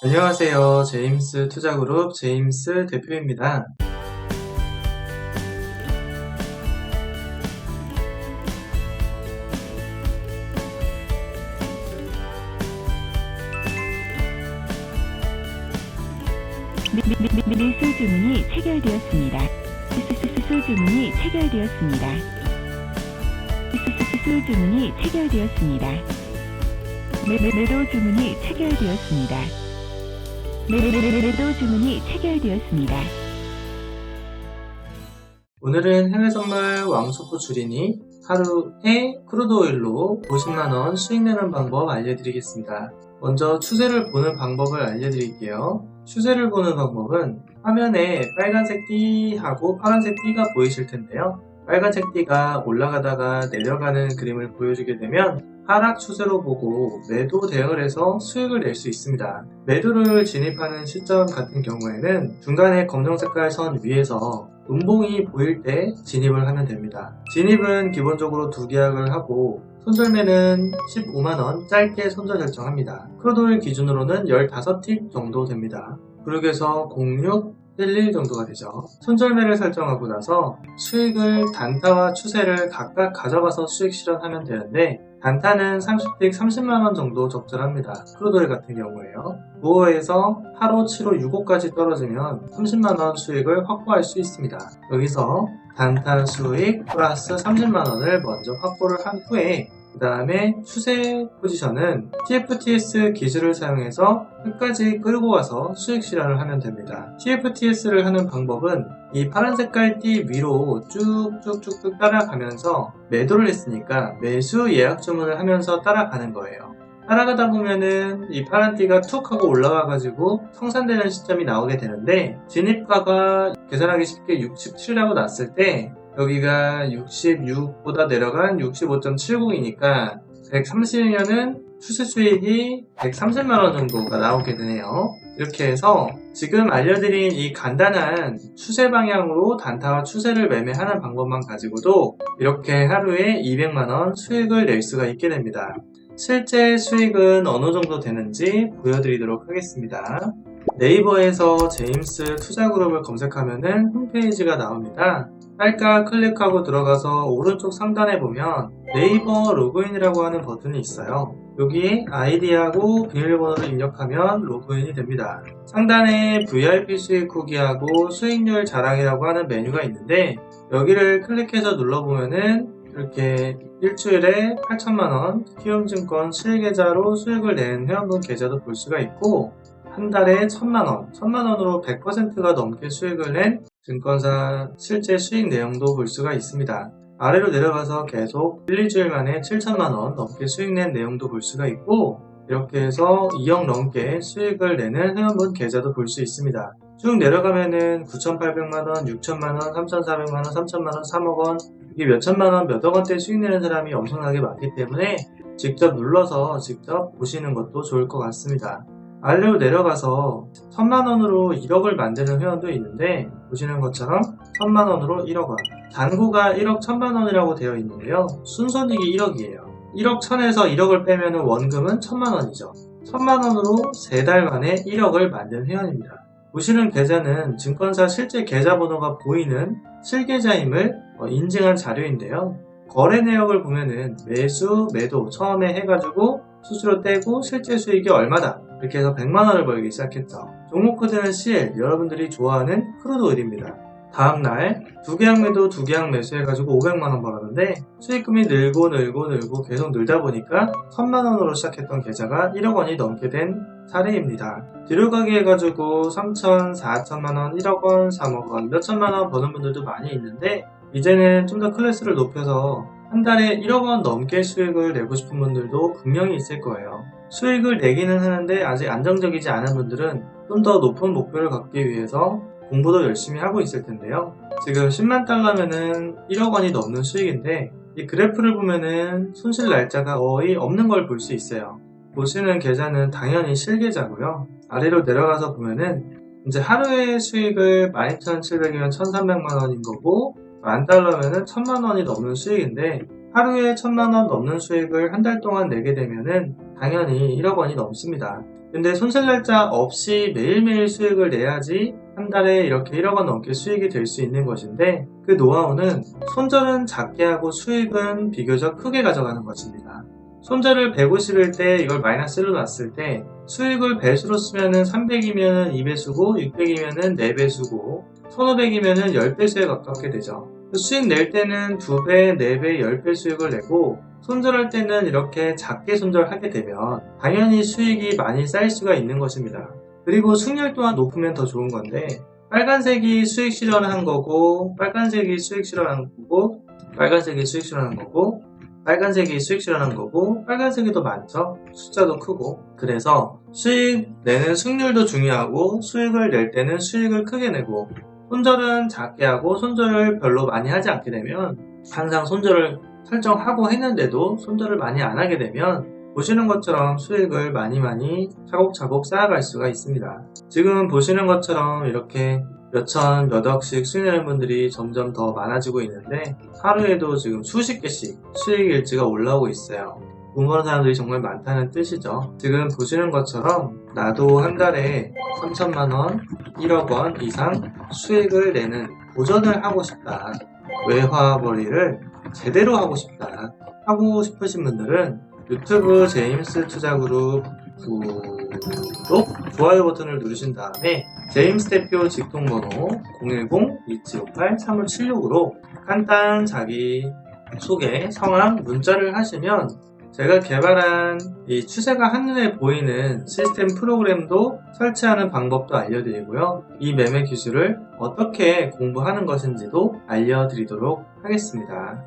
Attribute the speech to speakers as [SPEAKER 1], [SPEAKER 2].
[SPEAKER 1] 안녕하세요. 제임스 투자그룹 제임스 대표입니다.
[SPEAKER 2] 미- 미- 미- 밀수 주문이 체결되었습니다. 수수수 주문이 체결되었습니다. 수수수 주문이 체결되었습니다. 매도 주문이 체결되었습니다. 매도 주문이 체결되었습니다.
[SPEAKER 1] 오늘은 해외 선물 왕소포 줄이니 하루에 크루드 오일로 50만원 수익 내는 방법 알려드리겠습니다. 먼저 추세를 보는 방법을 알려드릴게요. 추세를 보는 방법은 화면에 빨간색 띠하고 파란색 띠가 보이실 텐데요. 빨간색 띠가 올라가다가 내려가는 그림을 보여주게 되면 하락 추세로 보고 매도 해서 수익을 낼 수 있습니다. 매도를 진입하는 시점 같은 경우에는 중간에 검정 색깔 선 위에서 음봉이 보일 때 진입을 하면 됩니다. 진입은 기본적으로 두 계약을 하고 손절매는 15만원 짧게 손절 결정합니다. 크루도일 기준으로는 15팁 정도 됩니다. 그룹에서 06, 11 정도가 되죠. 손절매를 설정하고 나서 수익을 단타와 추세를 각각 가져가서 수익 실현하면 되는데 단타는 30틱 30만원 정도 적절합니다. 크루도일 같은 경우에요. 9호에서 8호, 7호, 6호까지 떨어지면 30만원 수익을 확보할 수 있습니다. 여기서 단타 수익 플러스 30만원을 먼저 확보를 한 후에 그 다음에 추세 포지션은 TFTS 기술을 사용해서 끝까지 끌고 와서 수익 실현을 하면 됩니다. TFTS를 하는 방법은 이 파란 색깔 띠 위로 쭉쭉쭉쭉 따라가면서 매도를 했으니까 매수 예약 주문을 하면서 따라가는 거예요. 따라가다 보면은 이 파란 띠가 툭 하고 올라와가지고 성산되는 시점이 나오게 되는데 진입가가 계산하기 쉽게 67이라고 났을 때 여기가 66보다 내려간 65.70이니까 130년은 추세 수익이 130만 원 정도가 나오게 되네요. 이렇게 해서 지금 알려드린 이 간단한 추세 방향으로 단타와 추세를 매매하는 방법만 가지고도 이렇게 하루에 200만원 수익을 낼 수가 있게 됩니다. 실제 수익은 어느 정도 되는지 보여드리도록 하겠습니다. 네이버에서 제임스 투자그룹을 검색하면은 홈페이지가 나옵니다. 딸까 클릭하고 들어가서 오른쪽 상단에 보면 네이버 로그인이라고 하는 버튼이 있어요. 여기에 아이디하고 비밀번호를 입력하면 로그인이 됩니다. 상단에 VIP 수익 후기하고 수익률 자랑이라고 하는 메뉴가 있는데 여기를 클릭해서 눌러보면은 이렇게 일주일에 8천만원 키움증권 실계좌로 수익을 낸 회원분 계좌도 볼 수가 있고 한 달에 1천만원, 1천만원으로 100%가 넘게 수익을 낸 증권사 실제 수익 내용도 볼 수가 있습니다. 아래로 내려가서 계속 1, 2주일 만에 7천만원 넘게 수익 낸 내용도 볼 수가 있고 이렇게 해서 2억 넘게 수익을 내는 회원분 계좌도 볼 수 있습니다. 쭉 내려가면은 9,800만원, 6천만원, 3,400만원, 3천만원, 3억원 이게 몇천만원, 몇억 원대 수익 내는 사람이 엄청나게 많기 때문에 직접 눌러서 직접 보시는 것도 좋을 것 같습니다. 아래로 내려가서 천만원으로 1억을 만드는 회원도 있는데 보시는 것처럼 천만원으로 1억원. 잔고가 1억 천만원이라고 되어 있는데요. 순손익이 1억이에요. 1억 천에서 1억을 빼면 원금은 천만원이죠. 천만원으로 3달 만에 1억을 만든 회원입니다. 보시는 계좌는 증권사 실제 계좌번호가 보이는 실계좌임을 어, 인증한 자료인데요. 거래 내역을 보면은 매수, 매도 처음에 해가지고 수수료 떼고 실제 수익이 얼마다 이렇게 해서 100만원을 벌기 시작했죠. 종목 코드는 CL, 여러분들이 좋아하는 크루드 오일입니다. 다음날 두 계약 매도 두 계약 매수 해가지고 500만원 벌었는데 수익금이 늘고 늘고 늘고 계속 늘다 보니까 1000만원으로 시작했던 계좌가 1억원이 넘게 된 사례입니다. 뒤로 가기 해가지고 3천, 4천만원, 1억원, 3억원, 몇천만원 버는 분들도 많이 있는데 이제는 좀 더 클래스를 높여서 한 달에 1억 원 넘게 수익을 내고 싶은 분들도 분명히 있을 거예요. 수익을 내기는 하는데 아직 안정적이지 않은 분들은 좀 더 높은 목표를 갖기 위해서 공부도 열심히 하고 있을 텐데요. 지금 10만 달러면은 1억 원이 넘는 수익인데 이 그래프를 보면은 손실 날짜가 거의 없는 걸 볼 수 있어요. 보시는 계좌는 당연히 실계좌고요. 아래로 내려가서 보면은 이제 하루의 수익을 12,700이면 1,300만 원인 거고 만 달러면은 천만 원이 넘는 수익인데 하루에 천만 원 넘는 수익을 한 달 동안 내게 되면은 당연히 1억 원이 넘습니다. 근데 손실 날짜 없이 매일매일 수익을 내야지 한 달에 이렇게 1억 원 넘게 수익이 될 수 있는 것인데 그 노하우는 손절은 작게 하고 수익은 비교적 크게 가져가는 것입니다. 손절을 150일 때 이걸 마이너스 1로 놨을 때 수익을 배수로 쓰면은 300이면은 2배수고 600이면은 4배수고 1500이면은 10배수에 가깝게 되죠. 수익 낼 때는 2배, 4배, 10배 수익을 내고 손절할 때는 이렇게 작게 손절하게 되면 당연히 수익이 많이 쌓일 수가 있는 것입니다. 그리고 승률 또한 높으면 더 좋은 건데 빨간색이 수익 실현한 거고 빨간색이 수익 실현한 거고 빨간색이 수익 실현한 거고 빨간색이 수익 실현한 거고 빨간색이 더 많죠 숫자도 크고 그래서 수익 내는 승률도 중요하고 수익을 낼 때는 수익을 크게 내고 손절은 작게 하고 손절을 별로 많이 하지 않게 되면 항상 손절을 설정하고 했는데도 손절을 많이 안 하게 되면 보시는 것처럼 수익을 많이 많이 차곡차곡 쌓아갈 수가 있습니다. 지금 보시는 것처럼 이렇게 몇천, 몇억씩 수익 내는 분들이 점점 더 많아지고 있는데 하루에도 지금 수십 개씩 수익 일지가 올라오고 있어요. 돈 버는 사람들이 정말 많다는 뜻이죠. 지금 보시는 것처럼 나도 한 달에 3천만 원, 1억 원 이상 수익을 내는 도전을 하고 싶다. 외화벌이를 제대로 하고 싶다. 하고 싶으신 분들은 유튜브 제임스 투자그룹 구독, 좋아요 버튼을 누르신 다음에 제임스 대표 직통번호 010-2758-3576으로 간단 자기 소개, 성함, 문자를 하시면 제가 개발한 이 추세가 한눈에 보이는 시스템 프로그램도 설치하는 방법도 알려드리고요. 이 매매 기술을 어떻게 공부하는 것인지도 알려드리도록 하겠습니다.